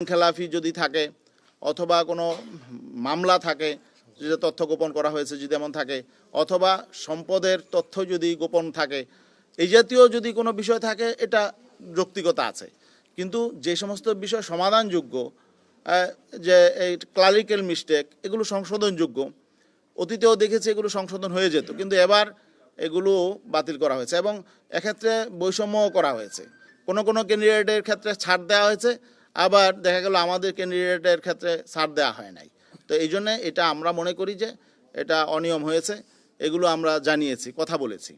খেলাফি যদি থাকে, অথবা কোনো মামলা থাকে যে তথ্য গোপন করা হয়েছে যদি এমন থাকে, অথবা সম্পদের তথ্য যদি গোপন থাকে, এই জাতীয় যদি কোনো বিষয় থাকে, এটা যৌক্তিকতা আছে। কিন্তু যে সমস্ত বিষয় সমাধানযোগ্য যে এই ক্লারিক্যাল মিস্টেক, এগুলো সংশোধনযোগ্য, অতীতেও দেখেছি এগুলো সংশোধন হয়ে যেত, কিন্তু এবার এগুলো বাতিল করা হয়েছে এবং এক্ষেত্রে বৈষম্যও করা হয়েছে। কোনো কোনো ক্যান্ডিডেটের ক্ষেত্রে ছাড় দেওয়া হয়েছে আবার দেখা গেল আমাদের ক্যান্ডিডেটের ক্ষেত্রে ছাড় দেওয়া হয় নাই। তো এই জন্যে এটা আমরা মনে করি যে এটা অনিয়ম হয়েছে, এগুলো আমরা জানিয়েছি, কথা বলেছি।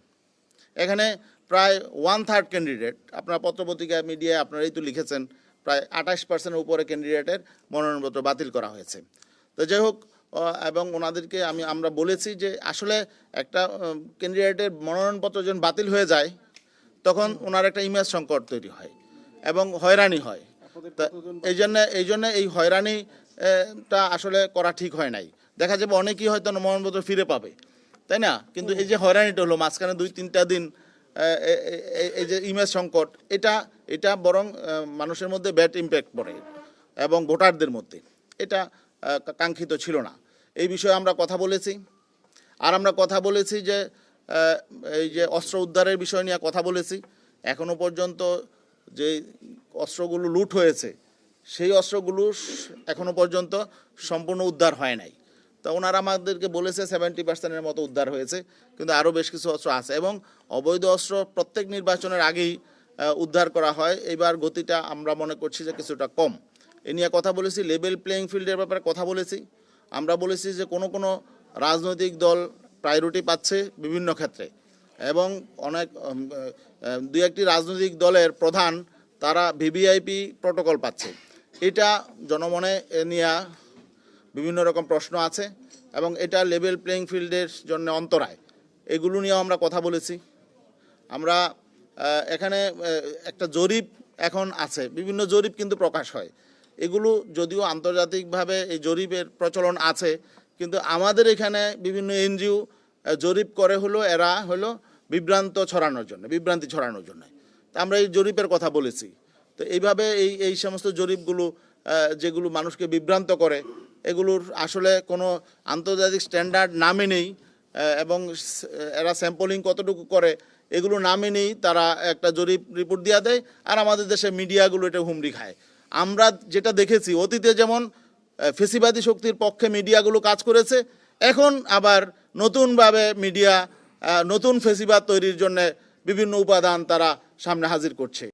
এখানে প্রায় ওয়ান থার্ড ক্যান্ডিডেট আপনার পত্রপত্রিকা মিডিয়ায় আপনারাই তো লিখেছেন, প্রায় আঠাশ পার্সেন্টের উপরে ক্যান্ডিডেটের মনোনয়নপত্র বাতিল করা হয়েছে। তো যাই হোক এবং ওনাদেরকে আমি, আমরা বলেছি যে আসলে একটা ক্যান্ডিডেটের মনোনয়নপত্র যখন বাতিল হয়ে যায়, তখন ওনার একটা ইমেজ সংকট তৈরি হয় এবং হয়রানি হয়। এই জন্য এই জন্য এই হয়রানি আহ, টা আসলে করা ঠিক হয় নাই। দেখা যাবে অনেকেই হয়তো মনোনয়নপত্র ফিরে পাবে তাই না? কিন্তু এই যে হয়রানিটা হলো মাঝখানে দুই তিনটা দিন এই যে ইমেজ সংকট এটা এটা বরং মানুষের মধ্যে ব্যাড ইম্প্যাক্ট পড়ে এবং ভোটারদের মধ্যে। এটা কাঙ্ক্ষিত ছিল না। এই বিষয়ে আমরা কথা বলেছি। আর আমরা কথা বলেছি যে এই যে অস্ত্র উদ্ধারের বিষয় নিয়ে কথা বলেছি। এখনও পর্যন্ত যে অস্ত্রগুলো লুট হয়েছে, সেই অস্ত্রগুলো স- এখনও পর্যন্ত সম্পূর্ণ উদ্ধার হয় নাই। তা ওনারা আমাদেরকে বলেছে সেভেন্টি পার্সেন্টের মতো উদ্ধার হয়েছে, কিন্তু আরও বেশ কিছু অস্ত্র আছে এবং অবৈধ অস্ত্র প্রত্যেক নির্বাচনের আগেই উদ্ধার করা হয়। এবার গতিটা আমরা মনে করছি যে কিছুটা কম। এ নিয়ে কথা বলেছি লেভেল প্লেয়িং ফিল্ডের ব্যাপারে কথা বলেছি। আমরা বলেছি যে কোনো কোনো রাজনৈতিক দল প্রায়োরিটি পাচ্ছে বিভিন্ন ক্ষেত্রে এবং অনেক দু একটি রাজনৈতিক দলের প্রধান তারা ভিভিআইপি প্রোটোকল পাচ্ছে। এটা জনমনে নিয়ে বিভিন্ন রকম প্রশ্ন আছে এবং এটা লেভেল প্লেয়িং ফিল্ডের জন্য অন্তরায়। এগুলো নিয়েও আমরা কথা বলেছি। আমরা এখানে একটা জরিপ এখন আছে। বিভিন্ন জরিপ কিন্তু প্রকাশ হয়। এগুলো যদিও আন্তর্জাতিকভাবে এই জরিপের প্রচলন আছে, কিন্তু আমাদের এখানে বিভিন্ন এনজিও জরিপ করে হলো, এরা হলো বিভ্রান্ত ছড়ানোর জন্য, বিভ্রান্তি ছড়ানোর জন্য। আমরা এই জরিপের কথা বলেছি। তো এইভাবে এই এই সমস্ত জরিপগুলো যেগুলো মানুষকে বিভ্রান্ত করে এগুলোর আসলে কোনো আন্তর্জাতিক স্ট্যান্ডার্ড না মেনেই আহ, এবং এরা স্যাম্পলিং কতটুকু করে এগুলো না মেনেই তারা একটা জরিপ রিপোর্ট দিয়ে দেয় আর আমাদের দেশে মিডিয়াগুলো এটা হুমড়ি খায়। আমরা যেটা দেখেছি অতীতে যেমন ফেসিবাদী শক্তির পক্ষে মিডিয়াগুলো কাজ করেছে এখন আবার নতুনভাবে মিডিয়া নতুন ফেসিবাদ তৈরির জন্য বিভিন্ন উপাদান তারা সামনে হাজির করছে।